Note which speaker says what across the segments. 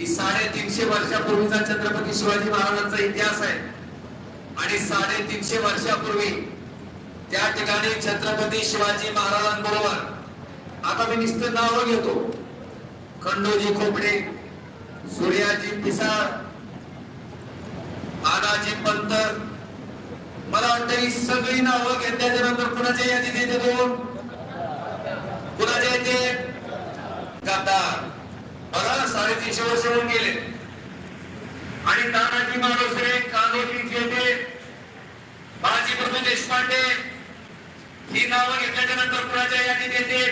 Speaker 1: की साडेतीनशे वर्षापूर्वीचा छत्रपती शिवाजी महाराजांचा इतिहास आहे. आणि साडेतीनशे वर्षापूर्वी त्या ठिकाणी छत्रपती शिवाजी महाराजांबरोबर आता मी निश्चित नाव घेतो. खंडोजी खोपडे सूर्याजी पिसाळ आदाजी पंतर मला वाटतं ही सगळी नावं घेतल्याच्या नंतर कुणाच्या यादीत येते दोन कुणाच्या येते गद्दार. बघा साडेतीनशे वर्ष होऊन गेले. आणि तानाजी मालुसरे कानोजी जेठे बाजीप्रभू देशपांडे ही नावं घेतल्याच्या नंतर कुणाच्या यादीत येते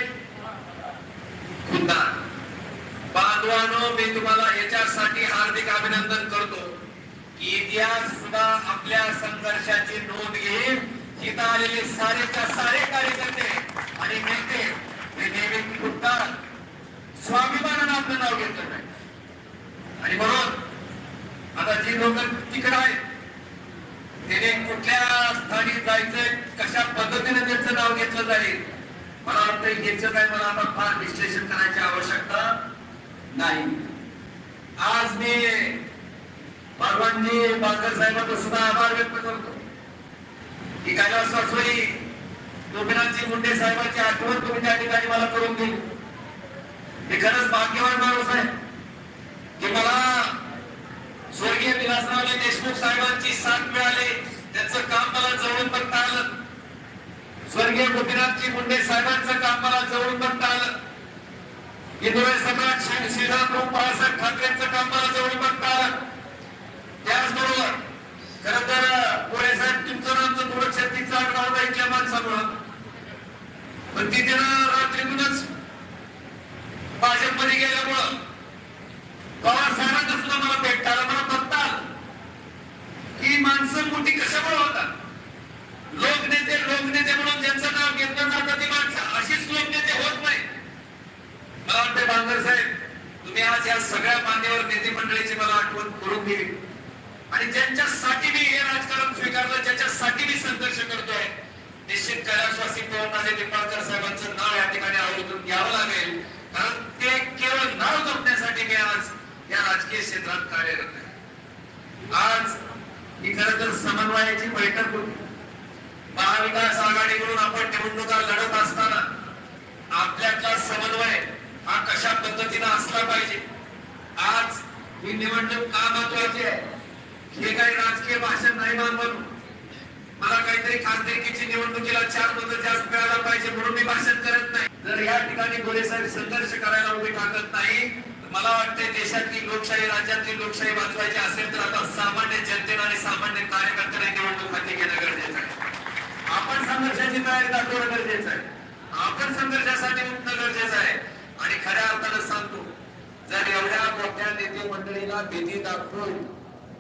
Speaker 1: खुद्दार बांधवानो मी तुम्हाला याच्यासाठी हार्दिक अभिनंदन करतो की इतिहास सुद्धा आपल्या संघर्षाची नोंद घेईल. तिथं आलेले सारेच्या सारे कार्यकर्ते आणि नेते हे नेहमी खुद्दार स्वाभिमानानं आपलं नाव घेतलं नाही आणि म्हणून आता जी लोक तिकडे आहेत त्याने कुठल्या स्थानी जायचंय कशा पद्धतीने त्यांचं नाव घेतलं जाईल मला वाटतं घ्यायचं काय मला आता फार विश्लेषण करायची आवश्यकता नाही. आज मी भगवानजी बाकर साहेबांचा सुद्धा आभार व्यक्त करतो. की कैलास असोई गोपीनाथजी मुंडे साहेबांची आठवण तुम्ही त्या ठिकाणी मला करून दिली मी खरंच भाग्यवान माणूस आहे. की मला स्वर्गीय विलासरावजी देशमुख साहेबांची साथ मिळाली. त्यांचं काम मला जवळून बघता आलं. स्वर्गीय गोपीनाथजी मुंडे साहेबांचं काम मला जवळून बघता आलं. हिंदुराय सम्राट श्री श्रीरामभाऊ बाळासाहेब ठाकरेंचं काम मला जवळून बघता आलं. त्याचबरोबर खर तर पुढे साहेब तुमचं नामचं थोडं छत्तीचं आडनाव ऐकल्या माणसामुळं. पण तिथे रात्रीतूनच भाजपमध्ये गेल्यामुळं पवार साहेबांना सुद्धा मला भेटता आलं मला बघता आलं ही माणसं मोठी कशामुळे होतात लोकनेते लोकनेते म्हणून ज्यांचं नाव घेतलं जातं ती माणसं अशीच लोकनेते होत नाही मला वाटतं बांगर साहेब तुम्ही आज या सगळ्या मान्यवर नेते मंडळीची मला आठवण करून दिली. आणि ज्यांच्यासाठी मी हे राजकारण स्वीकारलं ज्याच्यासाठी मी संघर्ष करतोय निश्चित कैलासवासी पवनाचे निंबाळकर साहेबांचं नाव या ठिकाणी आवर्जून घ्यावं लागेल. कारण ते केवळ नाव जपण्यासाठी मी आज या राजकीय क्षेत्रात कार्यरत आहे. आज ही खर तर समन्वयाची बैठक होती. महाविकास आघाडीकडून आपण निवडणुका लढत असताना आपल्यातला समन्वय हा कशा पद्धतीनं असला पाहिजे? आज ही निवडणूक का महत्वाची आहे? हे काही राजकीय भाषण नाही मानवत मला काहीतरी खासदारकीची निवडणुकीला चार मत जास्त मिळायला पाहिजे म्हणून मी भाषण करत नाही. जर या ठिकाणी गोरे संघर्ष करायला उभी टाकत नाही मला वाटतंय देशातली लोकशाही राज्यातली लोकशाही वाचवायची असेल तर आता सामान्य जनतेला आणि सामान्य कार्यकर्त्यांना निवडणूक हाती घेणं गरजेचं आहे. आपण संघर्षाची तयारी दाखवणं गरजेचं आहे. आपण संघर्षासाठी उठणं गरजेचं आहे. आणि खऱ्या अर्थानं सांगतो मोठ्या नेते मंडळीला भीती दाखवून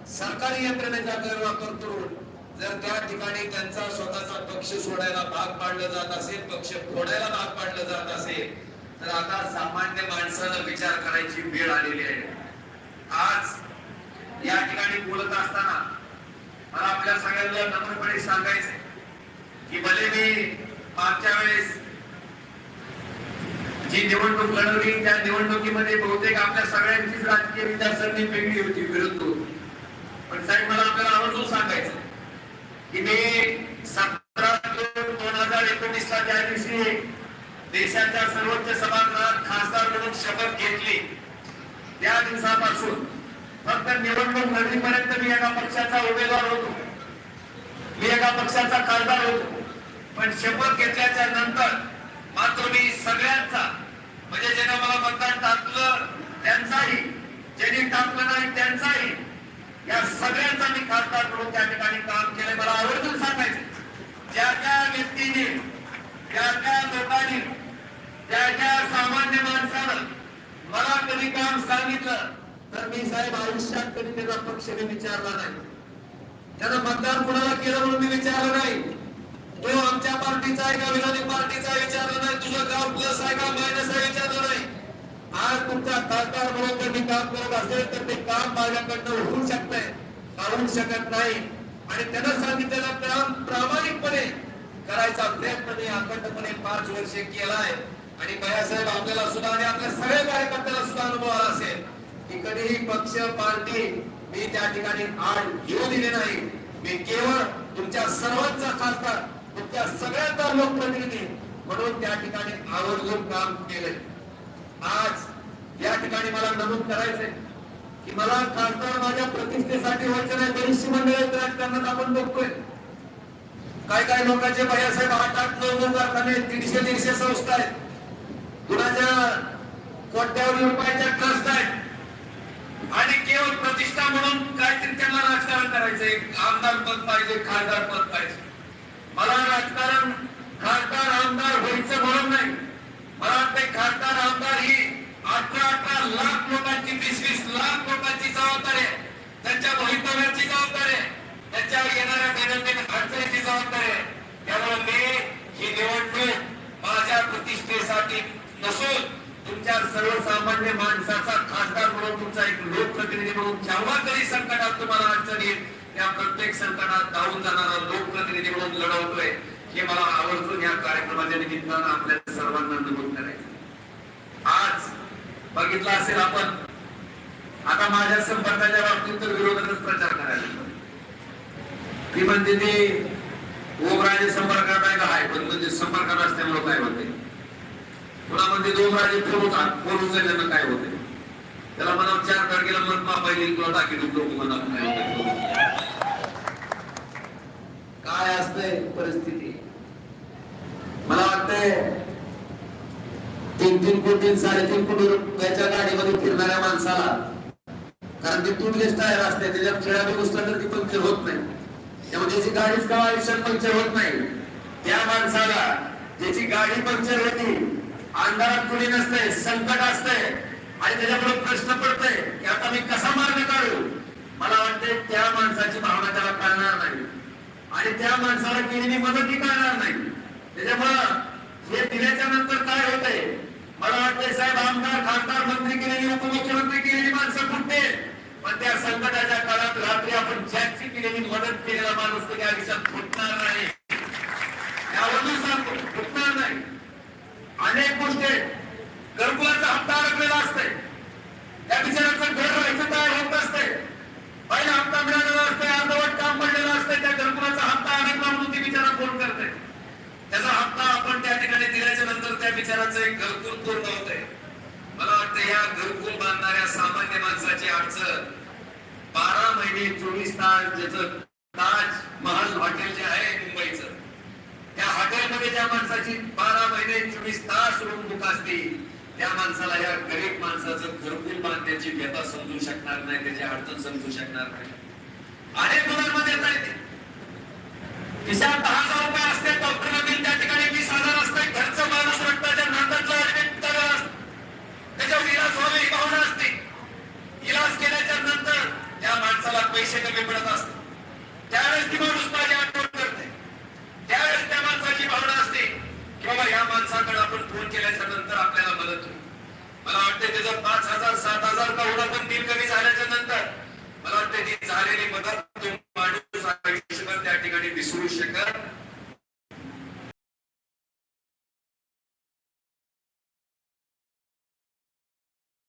Speaker 1: सरकारी यंत्रणेचा गैरवापर करून जर त्या ठिकाणी त्यांचा स्वतःचा पक्ष सोडायला भाग पाडलं जात असेल पक्ष फोडायला भाग पाडलं जात असेल तर आता सामान्य माणसानं विचार करायची वेळ आलेली आहे. आज या ठिकाणी बोलत असताना मला आपल्या सगळ्यांना नम्रपणे सांगायचंय की भले मी मागच्या वेळेस जी निवडणूक लढवली त्या निवडणुकीमध्ये बहुतेक आपल्या सगळ्यांचीच राजकीय विचारसरणी वेगळी होती विरुद्ध होती. पण साहेब मला आपल्याला आवर्जून सांगायचं की मी सतरा जून दोन हजार एकोणीस ला ज्या दिवशी देशाच्या सर्वोच्च सभागृहात खासदार म्हणून शपथ घेतली त्या दिवसापासून फक्त निवडणूक लढवीपर्यंत मी एका पक्षाचा उमेदवार होतो. मी एका पक्षाचा खासदार होतो. पण शपथ घेतल्याच्या नंतर मात्र मी सगळ्यांचा म्हणजे ज्याने मला मतदान टाकलं त्यांचाही ज्यांनी टाकलं नाही त्यांचाही या सगळ्यांचा मी खासदार म्हणून त्या ठिकाणी काम केलंय. मला आवर्जून सांगायचं ज्या त्या व्यक्तीने ज्या त्या लोकांनी ज्या त्या सामान्य माणसानं मला कधी काम सांगितलं तर मी साहेब आयुष्यात कधी त्याचा पक्ष मी विचारला नाही. त्यानं मतदान कुणाला केलं म्हणून मी विचारलं नाही. पार्टीचा आहे का? विरोधी पार्टीचा विचारलं नाही. तुझं गाव प्लस आहे का? मायनस आहे? विचारलं नाही. आज तुमचा खासदार म्हणून जर मी काम करत असेल तर ते काम माझ्याकडनं होऊ शकतंय. होऊ शकत नाही. आणि त्यांना सांगितलेलं काम प्रामाणिकपणे करायचा प्रयत्न मी अखंडपणे पाच वर्षे केलाय. आणि भैयासाहेब आपल्याला सुद्धा आणि आपल्या सगळ्या कार्यकर्त्याला सुद्धा अनुभव आला असेल की कधीही पक्ष पार्टी मी त्या ठिकाणी आड घेऊ दिले नाही. मी केवळ तुमच्या सर्वांचा खासदार त्या सगळ्यांचा लोकप्रतिनिधी म्हणून त्या ठिकाणी आवर्जून काम केलंय. आज या ठिकाणी मला नमूद करायचंय की मला खासदार माझ्या प्रतिष्ठेसाठी व्हायचं नाही बरीचशी मंडळी राजकारणात आपण बघतोय. काय काय लोकांचे बाळासाहेब आठ आठ नऊ नऊ कारखाने दीडशे दीडशे संस्था आहेत. कुणाच्या कोट्यावधी रुपयाच्या ट्रस्ट आहेत. आणि केवळ प्रतिष्ठा म्हणून काहीतरी त्यांना राजकारण करायचंय. आमदार पद पाहिजे खासदार पद पाहिजे. मला राजकारण खासदार आमदार व्हायचं म्हणून नाही. मला वाटतंय खासदार आमदार ही अठरा अठरा लाख लोकांची वीस वीस लाख लोकांची जबाबदारी आहे. त्यांच्या भवितव्याची जबाबदारी आहे. त्यांच्या येणाऱ्या दैनंदिन अडचणीची जबाबदारी आहे. त्यामुळे मी ही निवडणूक माझ्या प्रतिष्ठेसाठी नसून तुमच्या सर्वसामान्य माणसाचा खासदार म्हणून तुमचा एक लोकप्रतिनिधी म्हणून जेव्हा कधी संकटात तुम्हाला अडचण येईल या प्रत्येक संकटात धावून जाणारा लोकप्रतिनिधी म्हणून लढवतोय हे मला आवर्जून या कार्यक्रमाच्या निमित्तानं आपल्या सर्वांना नमूद करायचं आज बघितलं असेल आपण आता माझ्या संपर्काच्या बाबतीत तर विरोधातच प्रचार करायला ती म्हणते ते ओमराजे संपर्कात आहे का? आहे. पण म्हणजे संपर्कात असल्यामुळे काय होते पुन्हा म्हणते ओमराजे फोन होता फोन उचलल्यानं काय होते त्याला म्हणा चार तारखेला मत मापायली तुला टाकी डुकलो म्हणा काय होतं. काय असतंय परिस्थिती? मला वाटतंय तीन तीन कोटी साडेतीन कोटी रुपयाच्या गाडीमध्ये फिरणाऱ्या माणसाला कारण ते तुटलेच टायर असते त्याच्यात खेळाडू घुसला तर ती पंक्चर होत नाही. त्यामुळे त्याची गाडीच का आयुष्यात पंक्चर होत नाही? त्या माणसाला ज्याची गाडी पंक्चर होती अंधारात कुणी नसते संकट असते आणि त्याच्यामुळे प्रश्न पडतोय की आता मी कसा मार्ग काढू? मला वाटते त्या माणसाची भावना त्याला कळणार नाही. आणि त्या माणसाला केलेली मदतही करणार नाही. त्याच्यामुळं हे दिल्याच्या नंतर काय होतंय? मला वाटतंय साहेब आमदार खासदार मंत्री केलेली उपमुख्यमंत्री केलेली माणसं कुठे पण त्या संकटाच्या काळात रात्री आपण ज्याची केलेली मदत केलेला माणूस त्या आयुष्यात फुटणार नाही यावरून सांगतो फुटणार नाही अनेक गोष्टी आहेत. घरकुलाचा हप्ता अडकलेला असतंय त्या बिचाराचं घर व्हायचं तयार होत असतंय पहिला हप्ता मिळालेला असतंय अर्धवट काम पडलेलं असतंय त्या घरकुलाचा हप्ता अडकला म्हणून ती बिचारा फोन करते त्याचा हप्ता आपण त्या ठिकाणी दिल्याच्या नंतर एक घरकुल पूर्ण होत आहे मला वाटतं या घरकुल बांधणाऱ्या सामान्य माणसाची अडचण बारा महिने चोवीस तास ज्याचं ताज महाल हॉटेल जे आहे मुंबईचं त्या हॉटेलमध्ये ज्या माणसाची बारा महिने चोवीस तास रूम बुक असते त्या माणसाला या गरीब माणसाचं घरकुल बांधण्याची व्यथा समजू शकणार नाही त्याची अडचण समजू शकणार नाही. अनेक मुलांमध्ये येता येते खिशात दहा हजार रुपये असते डॉक्टरला बिल त्या मला वाटते त्याचा पाच हजार सात हजार का कवडा पण बिल कमी झाल्याच्यानंतर मला वाटते ती झालेली मदत तो माणूस त्या ठिकाणी विसरू शकत